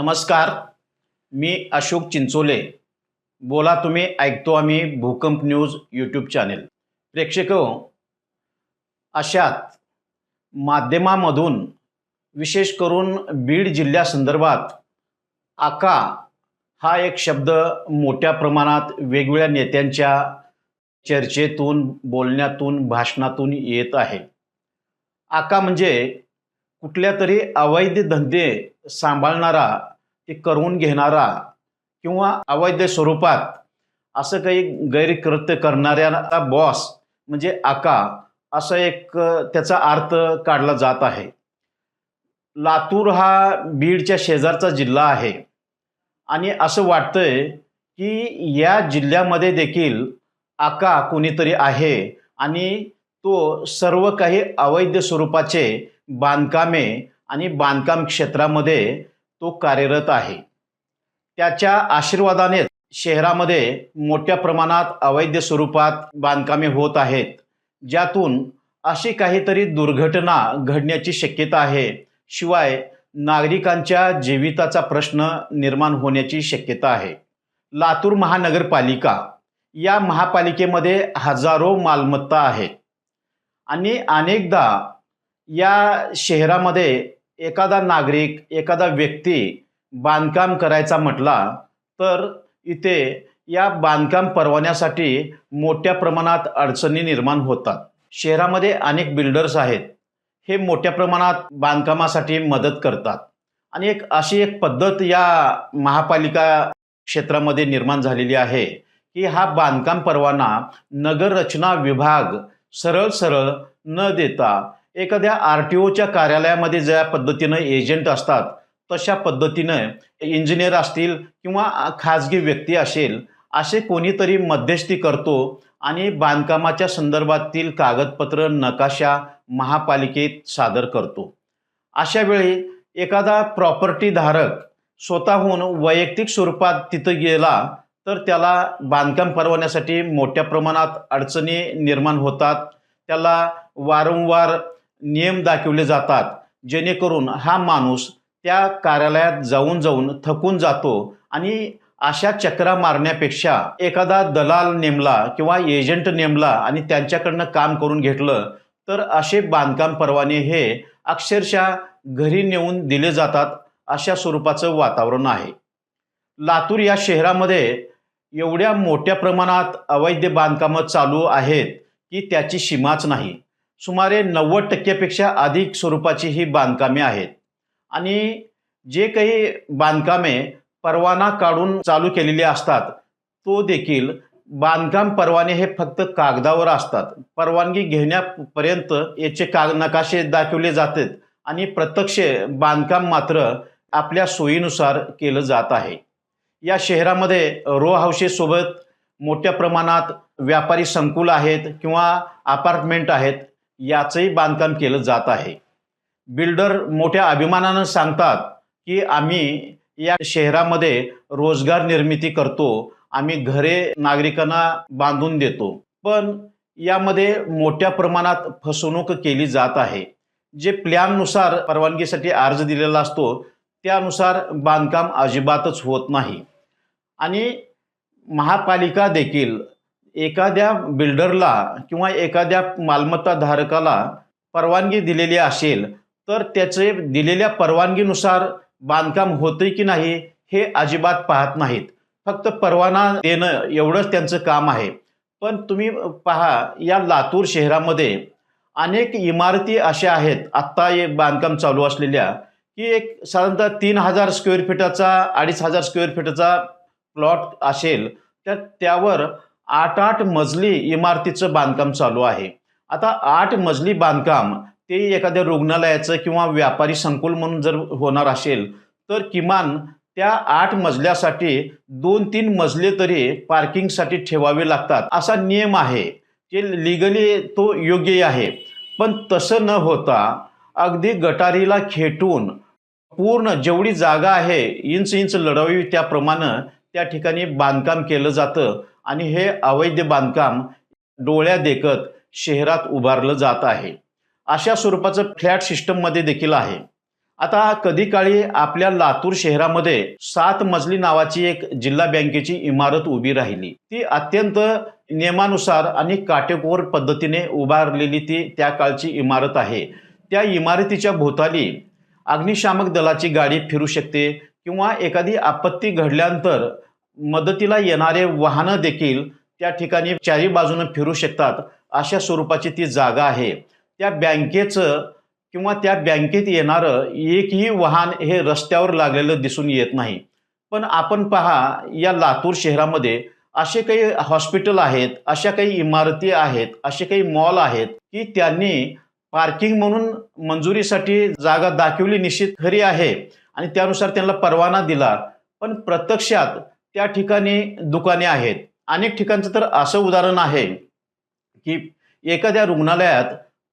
नमस्कार मी अशोक चिंचोले. बोला तुम्ही ऐकतो आम्ही भूकंप न्यूज यूट्यूब चॅनेल प्रेक्षक हो, अशात माध्यमामधून विशेष करून बीड जिल्ह्यासंदर्भात आका हा एक शब्द मोठ्या प्रमाणात वेगवेगळ्या नेत्यांच्या चर्चेतून बोलण्यातून भाषणातून येत आहे. आका म्हणजे कुठल्या तरी अवैध धंदे सांभाळणारा ते करवून घेणारा किंवा अवैध स्वरूपात असं काही गैरकृत्य करणाऱ्याचा बॉस म्हणजे आका असा एक त्याचा अर्थ काढला जात आहे. लातूर हा बीडच्या शेजारचा जिल्हा आहे. आणि असं वाटतंय की या जिल्ह्यामध्ये देखील आका कोणीतरी आहे आणि तो सर्व काही अवैध स्वरूपाचे बांधकामे आणि बांधकाम क्षेत्रामध्ये तो कार्यरत आहे. त्याच्या आशीर्वादाने शहरामध्ये मोठ्या प्रमाणात अवैध स्वरूपात बांधकामे होत आहेत. ज्यातून अशी काहीतरी दुर्घटना घडण्याची शक्यता आहे. शिवाय नागरिकांच्या जीविताचा प्रश्न निर्माण होण्याची शक्यता आहे. लातूर महानगरपालिका या महापालिकेमध्ये हजारो मालमत्ता आहेत. आणि अनेकदा या शहरामध्ये एखादा नागरिक एखादा व्यक्ती बांधकाम करायचा म्हटला तर इथे या बांधकाम परवान्यासाठी मोठ्या प्रमाणात अडचणी निर्माण होतात. शहरामध्ये अनेक बिल्डर्स आहेत. हे मोठ्या प्रमाणात बांधकामासाठी मदत करतात. आणि एक अशी एक पद्धत या महापालिका क्षेत्रामध्ये निर्माण झालेली आहे की हा बांधकाम परवाना नगररचना विभाग सरळ सरळ न देता एखाद्या आर टी ओच्या कार्यालयामध्ये ज्या पद्धतीनं एजंट असतात तशा पद्धतीनं इंजिनियर असतील किंवा खाजगी व्यक्ती असेल असे कोणीतरी मध्यस्थी करतो आणि बांधकामाच्या संदर्भातील कागदपत्र नकाशा महापालिकेत सादर करतो. अशा वेळी एखादा प्रॉपर्टी धारक स्वतःहून वैयक्तिक स्वरूपात तिथं गेला तर त्याला बांधकाम परवान्यासाठी मोठ्या प्रमाणात अडचणी निर्माण होतात. त्याला वारंवार नियम दाखवले जातात. जेणेकरून हा माणूस त्या कार्यालयात जाऊन जाऊन थकून जातो आणि अशा चक्रा मारण्यापेक्षा एखादा दलाल नेमला किंवा एजंट नेमला आणि त्यांच्याकडनं काम करून घेतलं तर असे बांधकाम परवाने हे अक्षरशः घरी नेऊन दिले जातात अशा स्वरूपाचं वातावरण आहे. लातूर या शहरामध्ये एवढ्या मोठ्या प्रमाणात अवैध बांधकामं चालू आहेत की त्याची सीमाच नाही. सुमारे नव्वद टक्क्यापेक्षा अधिक स्वरूपाची ही बांधकामे आहेत. आणि जे काही बांधकामे परवाना काढून चालू केलेली असतात तो देखील बांधकाम परवाने हे फक्त कागदावर असतात. परवानगी घेण्यापर्यंत याचे काग नकाशे दाखवले जातात आणि प्रत्यक्ष बांधकाम मात्र आपल्या सोयीनुसार केलं जात आहे. या शहरामध्ये रो हाऊसेससोबत मोठ्या प्रमाणात व्यापारी संकुल आहेत किंवा अपार्टमेंट आहेत. याचंही बांधकाम केलं जात आहे. बिल्डर मोठ्या अभिमानानं सांगतात की आम्ही या शहरामध्ये रोजगार निर्मिती करतो आम्ही घरे नागरिकांना बांधून देतो. पण यामध्ये मोठ्या प्रमाणात फसवणूक केली जात आहे. जे प्लॅननुसार परवानगीसाठी अर्ज दिलेला असतो त्यानुसार बांधकाम अजिबातच होत नाही. आणि महापालिका देखील एखाद्या बिल्डरला किंवा एखाद्या मालमत्ता धारकाला परवानगी दिलेली असेल तर त्याचे दिलेल्या परवानगीनुसार बांधकाम होते की नाही हे अजिबात पाहत नाहीत. फक्त परवाना देणं एवढंच त्यांचं काम आहे. पण तुम्ही पहा या लातूर शहरामध्ये अनेक इमारती अशा आहेत आत्ता हे बांधकाम चालू असलेल्या की एक साधारणतः तीन हजार स्क्वेअर फीटाचा अडीच हजार स्क्वेअर फीटाचा प्लॉट असेल तर त्यावर आठ आठ मजली इमारतीचं बांधकाम चालू आहे. आता आठ मजली बांधकाम ते एखाद्या रुग्णालयाचं किंवा व्यापारी संकुल म्हणून जर होणार असेल तर किमान त्या आठ मजल्यासाठी दोन तीन मजले तरी पार्किंगसाठी ठेवावे लागतात. असा नियम आहे जे लिगली तो योग्य आहे. पण तसं न होता अगदी गटारीला खेटून पूर्ण जेवढी जागा आहे इंच इंच लढावी त्याप्रमाणे त्या ठिकाणी बांधकाम केलं जातं. आणि हे अवैध बांधकाम डोळ्या देखत शहरात उभारलं जात आहे. अशा स्वरूपाचं फ्लॅट सिस्टममध्ये देखील आहे. आता कधी काळी आपल्या लातूर शहरामध्ये सात मजली नावाची एक जिल्हा बँकेची इमारत उभी राहिली. ती अत्यंत नियमानुसार आणि काटेकोर पद्धतीने उभारलेली ती त्या काळची इमारत आहे. त्या इमारतीच्या भोवताली अग्निशामक दलाची गाडी फिरू शकते किंवा एखादी आपत्ती घडल्यानंतर मदतीला येणारे वाहनं देखील त्या ठिकाणी चारी बाजूनं फिरू शकतात अशा स्वरूपाची ती जागा आहे. त्या बँकेचं किंवा त्या बँकेत येणारं एकही वाहन हे रस्त्यावर लागलेलं दिसून येत नाही. पण आपण पहा या लातूर शहरामध्ये असे काही हॉस्पिटल आहेत अशा काही इमारती आहेत असे काही मॉल आहेत की त्यांनी पार्किंग म्हणून मंजुरीसाठी जागा दाखवली निश्चित खरी आहे आणि त्यानुसार त्यांना परवाना दिला. पण प्रत्यक्षात त्या ठिकाणी दुकाने आहेत. अनेक ठिकाणचं तर असं उदाहरण आहे की एखाद्या रुग्णालयात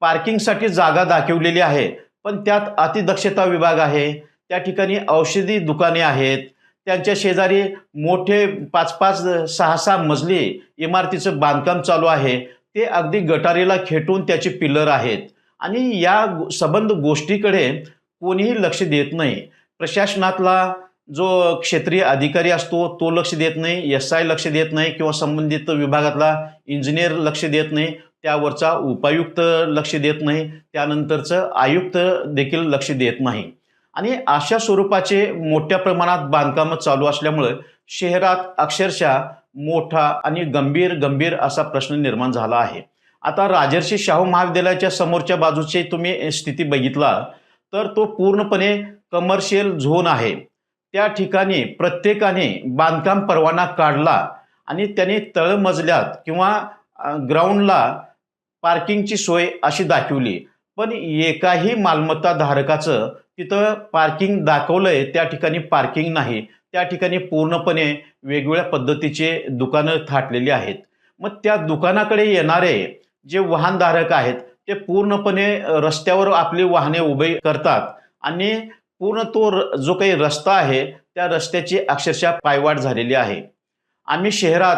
पार्किंगसाठी जागा दाखवलेली आहे पण त्यात अतिदक्षता विभाग आहे त्या ठिकाणी औषधी दुकाने आहेत त्यांच्या शेजारी मोठे पाच पाच सहा सहा मजली इमारतीचं बांधकाम चालू आहे ते अगदी गटारीला खेटून त्याचे पिलर आहेत. आणि या सबंध संबंध गोष्टीकडे कोणीही लक्ष देत नाही. प्रशासनातला जो क्षेत्रीय अधिकारी असतो तो लक्ष देत नाही एस आय लक्ष देत नाही किंवा संबंधित विभागातला इंजिनियर लक्ष देत नाही त्यावरचा उपायुक्त लक्ष देत नाही त्यानंतरचं आयुक्त देखील लक्ष देत नाही. आणि अशा स्वरूपाचे मोठ्या प्रमाणात बांधकामं चालू असल्यामुळं शहरात अक्षरशः मोठा आणि गंभीर गंभीर असा प्रश्न निर्माण झाला आहे. आता राजर्षी शाहू महाविद्यालयाच्या समोरच्या बाजूची तुम्ही स्थिती बघितला तर तो पूर्णपणे कमर्शियल झोन आहे. त्या ठिकाणी प्रत्येकाने बांधकाम परवाना काढला आणि त्याने तळमजल्यात किंवा ग्राउंडला पार्किंगची सोय अशी दाखवली. पण एकाही मालमत्ता धारकाचं तिथं पार्किंग दाखवलंय त्या ठिकाणी पार्किंग नाही. त्या ठिकाणी पूर्णपणे वेगवेगळ्या पद्धतीचे दुकानं थाटलेली आहेत. मग त्या दुकानाकडे येणारे जे वाहनधारक आहेत ते पूर्णपणे रस्त्यावर आपली वाहने उभे करतात आणि पूर्ण तो र- जो काही रस्ता आहे त्या रस्त्याची अक्षरशः पायवाट झालेली आहे. आम्ही शहरात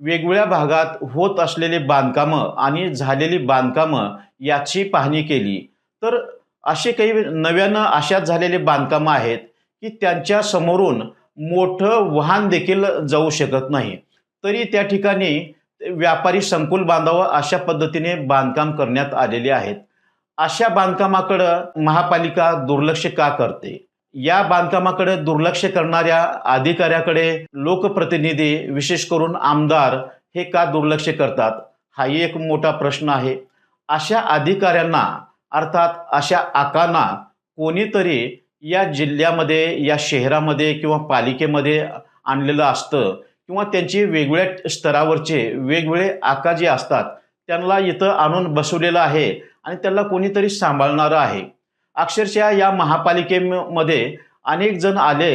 वेगवेगळ्या भागात होत असलेले बांधकामं आणि झालेली बांधकामं याची पाहणी केली. तर असे काही नव्यानं अशाच झालेले बांधकामं आहेत की त्यांच्या समोरून मोठं वाहन देखील जाऊ शकत नाही. तरी त्या ठिकाणी व्यापारी संकुल बांधावं अशा पद्धतीने बांधकाम करण्यात आलेले आहेत. अशा बांधकामाकडं महापालिका दुर्लक्ष का करते? या बांधकामाकडे दुर्लक्ष करणाऱ्या अधिकाऱ्याकडे लोकप्रतिनिधी विशेष करून आमदार हे का दुर्लक्ष करतात? हाही एक मोठा प्रश्न आहे. अशा अधिकाऱ्यांना अर्थात अशा आकांना कोणीतरी या जिल्ह्यामध्ये या शहरामध्ये किंवा पालिकेमध्ये आणलेलं असतं किंवा त्यांची वेगवेगळ्या स्तरावरचे वेगवेगळे आका जे असतात त्यांना इथं आणून बसवलेलं आहे आणि त्यांना कोणीतरी सांभाळणारं आहे. अक्षरशः या महापालिकेमध्ये अनेक जण आले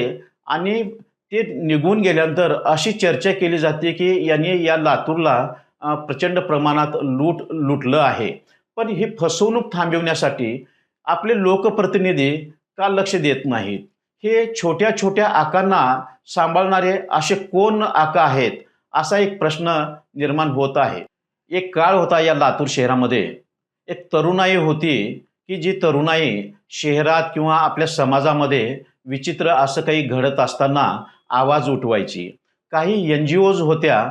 आणि ते निघून गेल्यानंतर अशी चर्चा केली जाते की यांनी या लातूरला प्रचंड प्रमाणात लूट लुटलं आहे. पण ही फसवणूक थांबवण्यासाठी आपले लोकप्रतिनिधी का लक्ष देत नाहीत? हे छोट्या छोट्या आकांना सांभाळणारे असे कोण आका आहेत? असा एक प्रश्न निर्माण होत आहे. एक काळ होता या लातूर शहरामध्ये. एक तरुणाई होती की जी तरुणाई शहरात किंवा आपल्या समाजामध्ये विचित्र असं काही घडत असताना आवाज उठवायची. काही एन जी ओज होत्या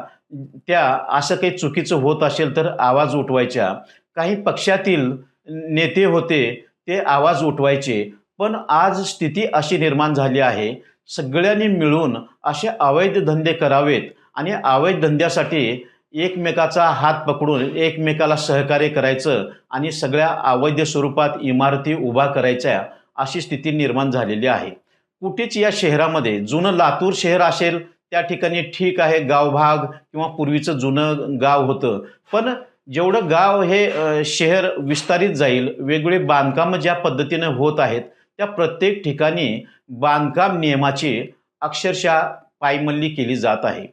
त्या असं काही चुकीचं होत असेल तर आवाज उठवायच्या. काही पक्षातील नेते होते ते आवाज उठवायचे. पण आज स्थिती अशी निर्माण झाली आहे. सगळ्यांनी मिळून असे अवैध धंदे करावेत आणि अवैध धंद्यासाठी एकमेकाचा हात पकडून एकमेकाला सहकार्य करायचं आणि सगळ्या अवैध स्वरूपात इमारती उभा करायच्या अशी स्थिती निर्माण झालेली आहे. कुठेच या शहरामध्ये जुनं लातूर शहर असेल त्या ठिकाणी ठीक आहे गावभाग किंवा पूर्वीचं जुनं गाव होतं. पण जेवढं गाव हे शहर विस्तारित जाईल वेगवेगळे बांधकामं ज्या पद्धतीनं होत आहेत त्या प्रत्येक ठिकाणी बांधकाम नियमाची अक्षरशः पायमल्ली केली जात आहे.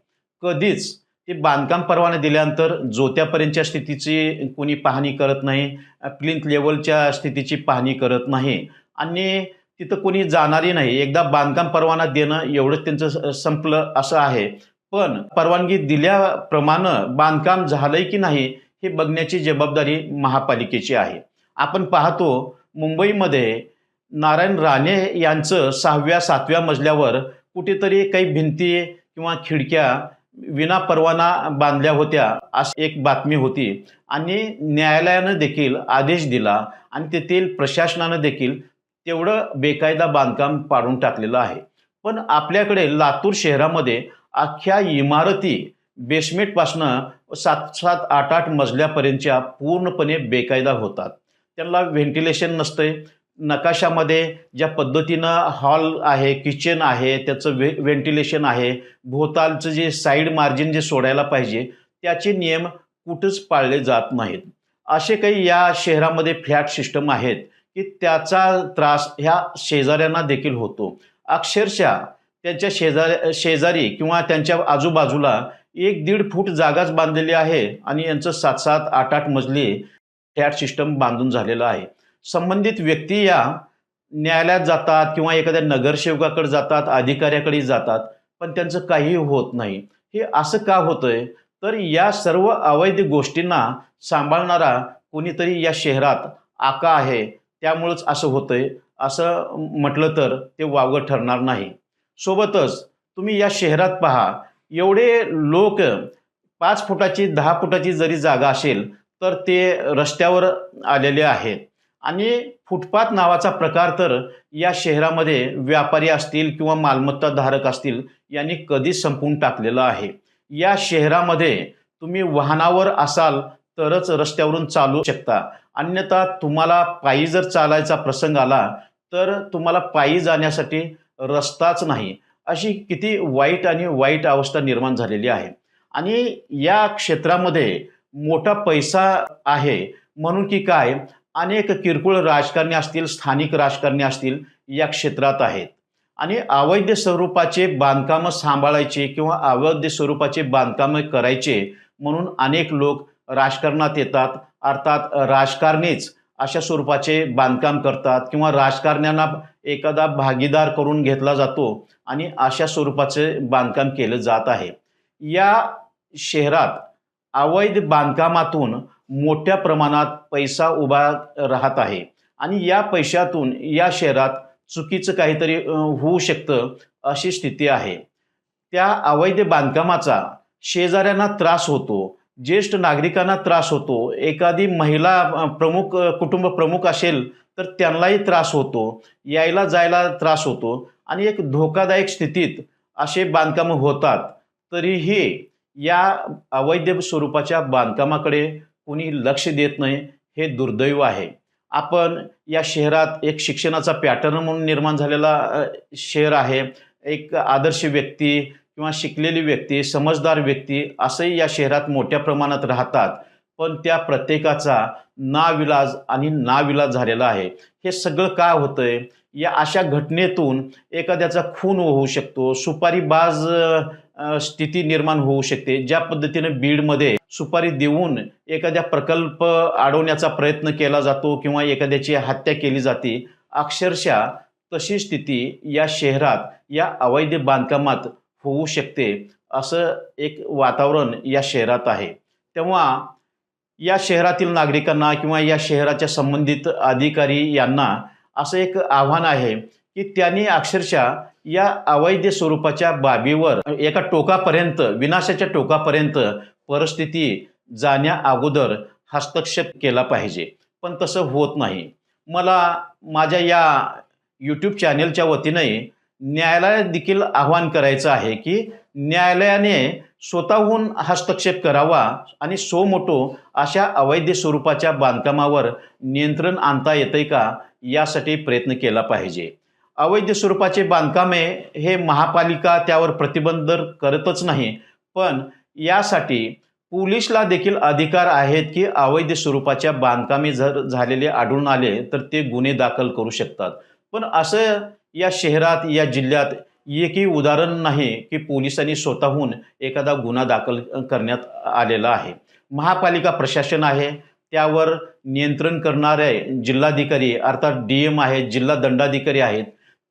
कधीच ते बांधकाम परवाना दिल्यानंतर जोत्यापर्यंतच्या स्थितीची कोणी पाहणी करत नाही प्लिंथ लेवलच्या स्थितीची पाहणी करत नाही. आणि तिथं कोणी जाणारही नाही. एकदा बांधकाम परवाना देणं एवढंच त्यांचं स- संपलं असं आहे. पण परवानगी दिल्याप्रमाणे बांधकाम झालंय की नाही हे बघण्याची जबाबदारी महापालिकेची आहे. आपण पाहतो मुंबईमध्ये नारायण राणे यांचं सहाव्या सातव्या मजल्यावर कुठेतरी काही भिंती किंवा खिडक्या विना परवाना बांधल्या होत्या अशी एक बातमी होती. आणि न्यायालयानं देखील आदेश दिला आणि तेथील प्रशासनानं देखील तेवढं बेकायदा बांधकाम पाडून टाकलेलं आहे. पण आपल्याकडे लातूर शहरामध्ये अख्ख्या इमारती बेसमेंटपासनं सात सात आठ आठ मजल्यापर्यंतच्या पूर्णपणे बेकायदा होतात. त्यांना व्हेंटिलेशन नसतंय नकाशामध्ये ज्या पद्धतीनं हॉल आहे किचन आहे त्याचं वे व्हेंटिलेशन आहे भोवतालचं जे साईड मार्जिन जे सोडायला पाहिजे त्याचे नियम कुठंच पाळले जात नाहीत. असे काही या शहरामध्ये फ्लॅट सिस्टम आहेत की त्याचा त्रास ह्या शेजाऱ्यांना देखील होतो. अक्षरशः त्यांच्या शेजारी शेजारी किंवा त्यांच्या आजूबाजूला एक दीड फूट जागाच बांधलेली आहे आणि यांचं सात सात आठ आठ मजली फ्लॅट सिस्टम बांधून झालेलं आहे. संबंधित व्यक्ती या न्यायालयात जातात किंवा एखाद्या नगरसेवकाकडे जातात अधिकाऱ्याकडे जातात पण त्यांचं काहीही होत नाही. हे असं का होतंय? तर या सर्व अवैध गोष्टींना सांभाळणारा कोणीतरी या शहरात आका आहे. त्यामुळंच असं होतंय. असं म्हटलं तर ते वावगं ठरणार नाही. सोबतच तुम्ही या शहरात पहा. एवढे लोक पाच फुटाची दहा फुटाची जरी जागा असेल तर ते रस्त्यावर आलेले आहेत. आणि फुटपाथ नावाचा प्रकार तर या शहरामध्ये व्यापारी असतील किंवा मालमत्ता धारक असतील यांनी कधीच संपवून टाकलेलं आहे. या शहरामध्ये तुम्ही वाहनावर असाल तरच रस्त्यावरून चालू शकता. अन्यथा तुम्हाला पायी जर चालायचा प्रसंग आला तर तुम्हाला पायी जाण्यासाठी रस्ताच नाही. अशी किती वाईट आणि वाईट अवस्था निर्माण झालेली आहे. आणि या क्षेत्रामध्ये मोठा पैसा आहे. म्हणून की काय? अनेक किरकोळ राजकारणी असतील स्थानिक राजकारणी असतील या क्षेत्रात आहेत. आणि अवैध स्वरूपाचे बांधकामं सांभाळायचे किंवा अवैध स्वरूपाचे बांधकामं करायचे म्हणून अनेक लोक राजकारणात येतात. अर्थात राजकारणीच अशा स्वरूपाचे बांधकाम करतात किंवा राजकारण्यांना एखादा भागीदार करून घेतला जातो आणि अशा स्वरूपाचे बांधकाम केलं जात आहे. या शहरात अवैध बांधकामातून मोठ्या प्रमाणात पैसा उभा राहत आहे. आणि या पैशातून या शहरात चुकीचं काहीतरी होऊ शकतं अशी स्थिती आहे. त्या अवैध बांधकामाचा शेजाऱ्यांना त्रास होतो ज्येष्ठ नागरिकांना त्रास होतो एखादी महिला प्रमुख कुटुंब प्रमुख असेल तर त्यांनाही त्रास होतो यायला जायला त्रास होतो. आणि एक धोकादायक स्थितीत असे बांधकामं होतात तरीही या अवैध स्वरूपाच्या बांधकामाकडे कोणी लक्ष देत नाही हे दुर्दैव आहे. आपण या शहरात एक शिक्षणाचा पॅटर्न म्हणून निर्माण झालेला शहर आहे. एक आदर्श व्यक्ती किंवा शिकलेली व्यक्ती समजदार व्यक्ती असंही या शहरात मोठ्या प्रमाणात राहतात. पण त्या प्रत्येकाचा नाविलाज आणि नाविलाज झालेला आहे. हे सगळं का होतंय? या अशा घटनेतून एखाद्याचा खून होऊ शकतो. सुपारीबाज बाज स्थिती निर्माण होऊ शकते. ज्या पद्धतीने बीडमध्ये सुपारी देऊन एखाद्या प्रकल्प अडवण्याचा प्रयत्न केला जातो किंवा एखाद्याची हत्या केली जाते अक्षरशः तशी स्थिती या शहरात या अवैध बांधकामात होऊ शकते असं एक वातावरण या शहरात आहे. तेव्हा या शहरातील नागरिकांना किंवा या शहराच्या संबंधित अधिकारी यांना असं एक आव्हान आहे की त्यांनी अक्षरशः या अवैध स्वरूपाच्या बाबीवर एका टोकापर्यंत विनाशाच्या टोकापर्यंत परिस्थिती जाण्या अगोदर हस्तक्षेप केला पाहिजे. पण तसं होत नाही. मला माझ्या या यूट्यूब चॅनेलच्या वतीने न्यायालयात देखील आव्हान करायचं आहे की न्यायालयाने स्वतःहून हस्तक्षेप करावा आणि सो मोठो अशा अवैध स्वरूपाच्या बांधकामावर नियंत्रण आणता येते का यासाठी प्रयत्न केला पाहिजे. अवैध स्वरूपाचे बांधकामे हे महापालिका त्यावर प्रतिबंध करतच नाही. पण यासाठी पोलिसला देखील अधिकार आहेत की अवैध स्वरूपाच्या बांधकामे जर झालेले आढळून आले तर ते गुन्हे दाखल करू शकतात. पण असं या शहरात या जिल्ह्यात एकही उदाहरण नाही की पोलिसांनी स्वतःहून एखादा गुन्हा दाखल करण्यात आलेला आहे. महापालिका प्रशासन आहे त्यावर नियंत्रण करणारे जिल्हाधिकारी अर्थात डी एम आहेत जिल्हा दंडाधिकारी आहेत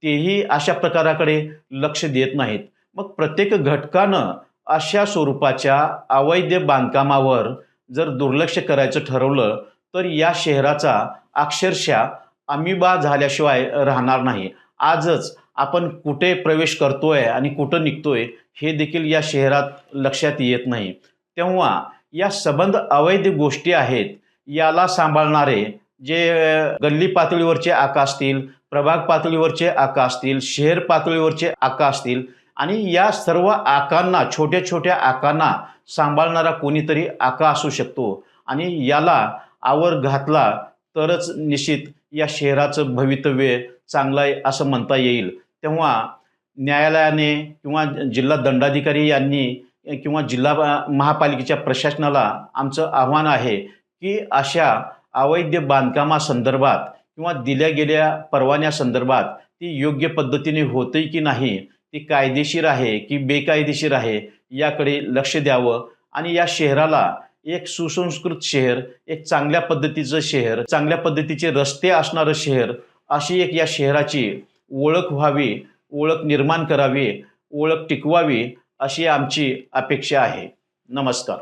तेही अशा प्रकाराकडे लक्ष देत नाहीत. मग प्रत्येक घटकानं अशा स्वरूपाच्या अवैध बांधकामावर जर दुर्लक्ष करायचं ठरवलं तर या शहराचा अक्षरशः अमिबा झाल्याशिवाय राहणार नाही. आजच आपण कुठे प्रवेश करतोय आणि कुठं निघतोय हे देखील या शहरात लक्षात येत नाही. तेव्हा या सबंध अवैध गोष्टी आहेत याला सांभाळणारे जे गल्ली पातळीवरचे आका असतील प्रभाग पातळीवरचे आका असतील शहर पातळीवरचे आका असतील आणि या सर्व आकांना छोट्या छोट्या आकांना सांभाळणारा कोणीतरी आका असू शकतो. आणि याला आवर घातला तरच निश्चित या शहराचं भवितव्य चांगलं आहे असं म्हणता येईल. तेव्हा न्यायालयाने किंवा जिल्हा दंडाधिकारी यांनी किंवा जिल्हा महापालिकेच्या प्रशासनाला आमचं आव्हान आहे की अशा अवैध बांधकामासंदर्भात किंवा दिल्या गेलेल्या परवान्यासंदर्भात ती योग्य पद्धतीने होते की नाही ती कायदेशीर आहे की बेकायदेशीर आहे याकडे लक्ष द्यावं. आणि या शहराला एक सुसंस्कृत शहर एक चांगल्या पद्धतीचं शहर चांगल्या पद्धतीचे रस्ते असणारं शहर अशी एक या शहराची ओळख व्हावी ओळख निर्माण करावी ओळख टिकवावी अशी आमची अपेक्षा आहे. नमस्कार.